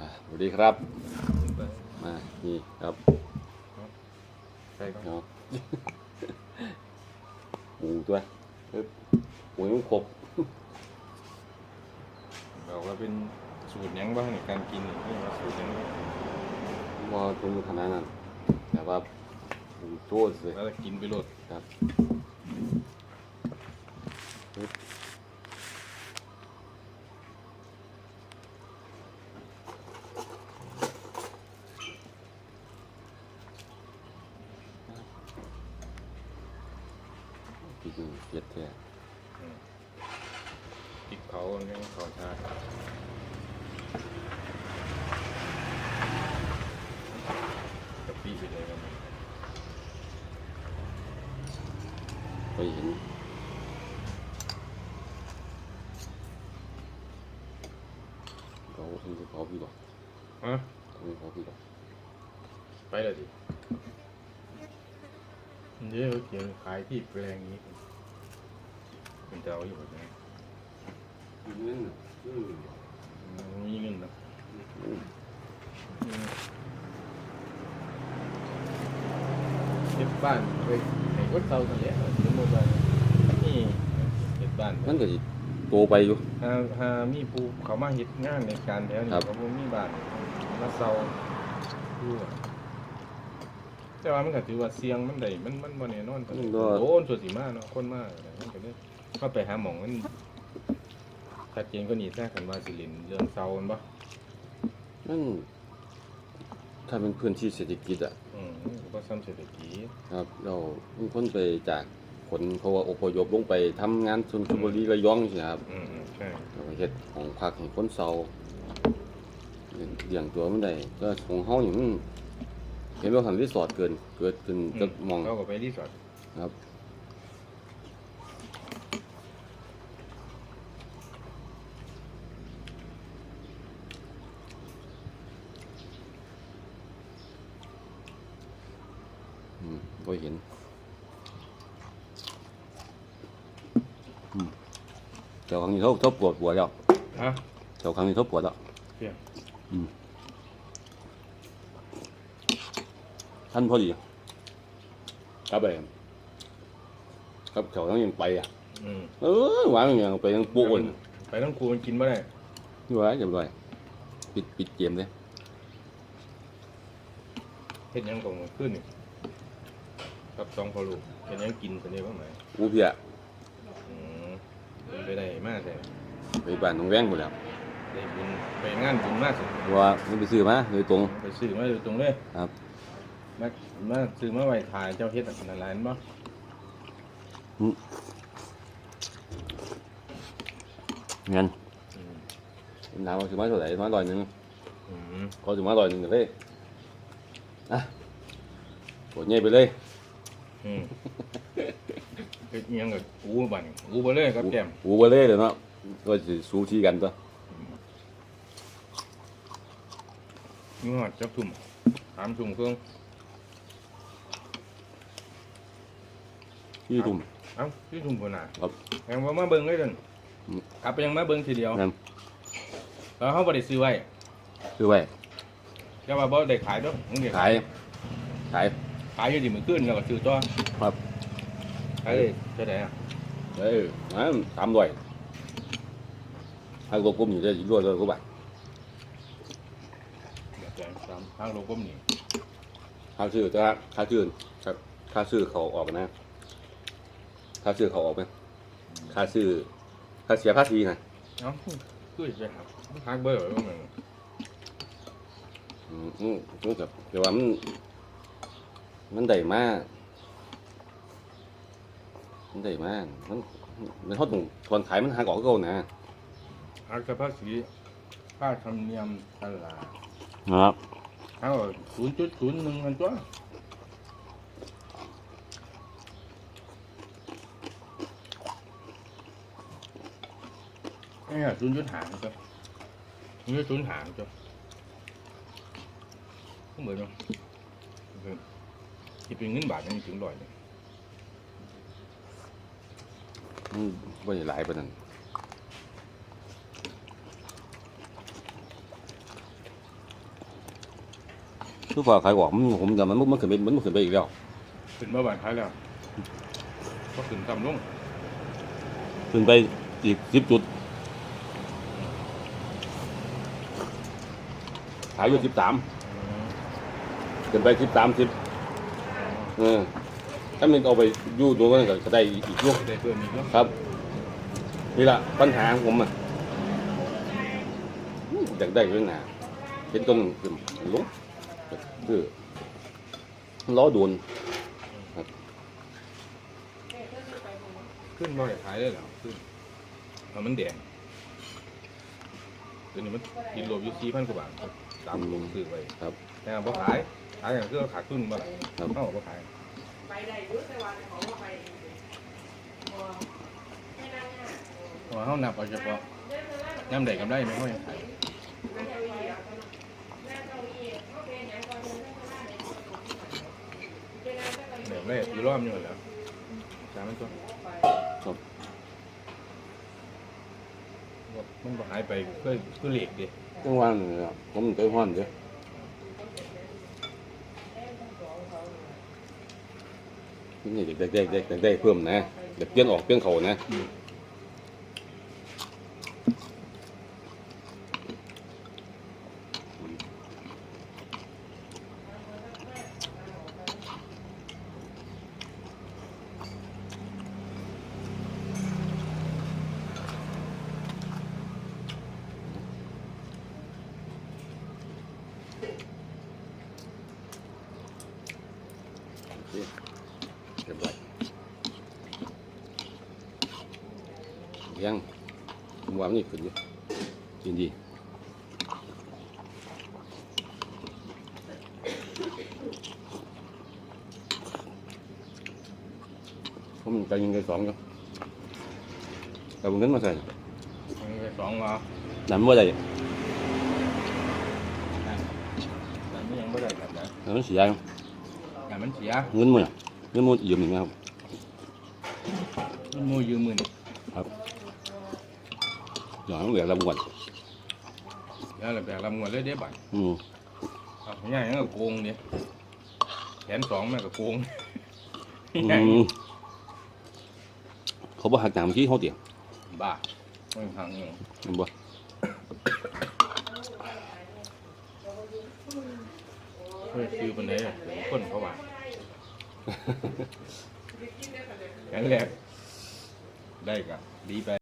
อ่าสวัสดีครับไปมานี่ครับใช่ก็เนาะหมูตัวปึ๊บหมูยังครบบอกว่าเป็นสูตรหยังบ้างในการกินนี่ไม่ว่าสูตรหยังว่าตรงขนาดนั้นแต่ว่าหมูโจ้เลยแล้วกินไปโลดครับปึ๊บ อีกหนึ่งเจ็ดแท้พริกเผาเนี่ยขอชากะปิไปเลยครับไปเห็นเขาคงจะเขาพี่บอกฮะคงจะเขาพี่บอกไปเลยดิเดี๋ยวเกี่ยวขายที่แปลงนี้ เป็นเจ้าอยู่แบบนี้เงินอืมมีเงินนะเก็บบ้านไปให้วัดเตาทะเลสมมติว่านี่เก็บบ้านมันก็สิโตไปอยู่หาหามีผู้เขามาเฮ็ดงานในการแถวนี้ครับ เขาบ่มีบ้านมาเซาดูอะแต่ว่ามันก็ถือว่าเสียงมันได้มันมันบ่แน่นอนปานใดโดนส่วนสิมาเนาะคนมาอะไรมันก็เลย ก็ไปหาหมองมันชัดเจนก็นี่แท้กันว่าสิเลินเรื่องเซามันบ่มันถ้าเป็นพื้นที่เศรษฐกิจอะ อืมมันก็บ่ซ้ำเศรษฐกิจครับ เราบางคนไปจากขนเขาว่าอพยพลงไปทำงานชนบุรีระยองใช่ครับอืมอืมใช่เราก็เฮ็ดของพักให้คนเซาเลี้ยงตัวมันได้ก็ของเฮานี่มันเห็นว่าหันรีสอร์ทเกิน เกิดขึ้นจะมอง เขาก็ไปรีสอร์ทครับ อืม ก็เห็นอืมเจ้าครั้งนี้เขาเขาปวดปวดแล้วฮะเจ้าครั้งนี้เขาปวดแล้วเพียงอืมท่านพอดีครับไปครับเขาต้องยังไปอะอืมเออหวานอย่างไปยังปูนไปทั้งครูมันกินบ่ได้นี่หวานจังเลยปิดปิดเกมเลยเฮ็ดหยังตรงขึ้นนี่ กับสองพ่อลูกเฮ็ดหยังกินซั่นเด้บ่หมายอูเพียอืมเป็นไปได้มากแต่ไปบ้านน้องแวงหมดแล้วได้บุญไปงานบุญมากสุดเพราะว่ามันไปซื้อมาโดยตรง ไปซื้อมาโดยตรงเลยครับ มามาซื้อมาไว้ถ่ายเจ้าเฮ็ดอันนั้นหลายอันบ่เงินอืมน้ำมันซื้อมาเท่าไหร่มาร้อยหนึ่งอืม ก็ซื้อมาร้อยหนึ่งเลยอะกดเงี้ยไปเลย อืมเฮ็ดอิหยังกับอูบัดนอูไปเลยครับแก้มอูไปเลยเดี๋ยวเนาะก็สิสู้ชีกันตัวนี่ฮอดจักทุ่มสามทุ่มครึ่งที่ทุ่ม เอ้าที่ทุ่มพุ่นน่ะครับยังบ่มาเบิ่งเลยเด้นอืม กลับไปยังมาเบิ่งทีเดียวนั่นแล้วเฮาบ่ได้ซื้อไว้ซื้อไว้ก็ว่าบ่ได้ขายดอกมึงได้ขายขาย ขายอยู่ดิมื้อคืนแล้วก็ซื้อต่อครับ ขายเลยเท่าใดอะเอ้ยนั่นสามร้อยให้กบกลุ่มอยู่ได้ยี่ร้อยเลยก็บาทเดี๋ยวจะตามทางโลกมนี่ค่าซื้อแต่ว่าค่าซื้อครับค่าซื้อเขาออกนะค่าซื้อเขาออกไหมค่าซื้อค่าเสียภาษีนะเอ้าคือสิหักหักเบอร์ไว้บ่แม่นอืมอืมรู้จักแต่ว่ามัน มันได้มาก มันได้มาก มัน มันเขาต้องทอนขายมันหักออกก็เอานะหักแต่ภาษีค่าธรรมเนียมตลาดครับเอา0.01มันตัวเนี่ยศูนย์จุดหางจ้ะนี่ศูนย์หางจ้ะก็เหมือนเนาะ ที่เป็นเงินบาทยังถึงร้อยเลยมันไม่ได้หลายปานนั้นคือพอขายออกมันผมแต่มันมันขึ้นไปมันขึ้นไปอีกแล้วขึ้นมาบานขายแล้วก็ขึ้นต่ำลงขึ้นไปอีกสิบจุดขายอยู่สิบสามขึ้นไปสิบสามสิบ เออถ้ามันเอาไปอยู่ตัวนั้นก็ได้อีกอยุได้เพิ่มอีกเนาะครับ นี่ละปัญหาของผมอะอยากได้เรื่องหนาเป็นต้นขึ้นลงคือล้อโดนขึ้นบ่ได้ขายได้หรอขึ้นเอามันแดงตัวนี้มันกินรวมอยู่สี่พันกว่าบาทตามลงซื้อไว้ครับแต่พอขาย ขายอย่างคือขาดทุนบ่ล่ะครับเอ้าบ่ขายไปได้อยุ่แต่ว่าของว่าไปบ่ให้นั่งหน้าเพราะว่าเฮานับเอาเฉพาะย่ำใดกำไรไม่ค่อยขายนั่งเก้าอี้เอาเท่านั้นนั่งเก้าอี้เขาเป็นหยังก่อนเดินเข้ามาในคนเป็นนั่งเก้าอี้เดี๋ยวแรกอยู่รอบนี้หมดแล้วสามมันตัวครับมันบ่หายไปคือคือเหล็กดิจังหวะนี้อะผมใจห้อนเด้อ นี่เด็กเด็กเด็กเด็กได้เพิ่มนะเด็กเปลี่ยนออกเปลี่ยนเขานะ โอเคเรียบร้อย ยังผมว่ามันนี่ขึ้นอยู่ยินดีผมใจยิงใจสองอยู่แต่ผมเงินมาใส่มันไปสองมาน้ำว่าใดแต่มันยังไม่ได้กันนะน้ำเสียอยู่แต่มันเสียเงินมันอะเงินมันยืมหนึ่งนะครับมันมูยืมมือนี่อ ย่างนั้นเหลือละบวนแล้วเลยแบกลำงวดเลยเด้บัดอืมเอาง่ายๆก็โกงเนี่ยแขนสองแม่ก็โกงอืมเขาบอกหักหนามที่เขาเตี๋ยบ้าไม่พังเนี่ยเห็นบ่เฮ้ยซื้อปันไดอะคนเขาว่าแขนแรกได้กับดีไป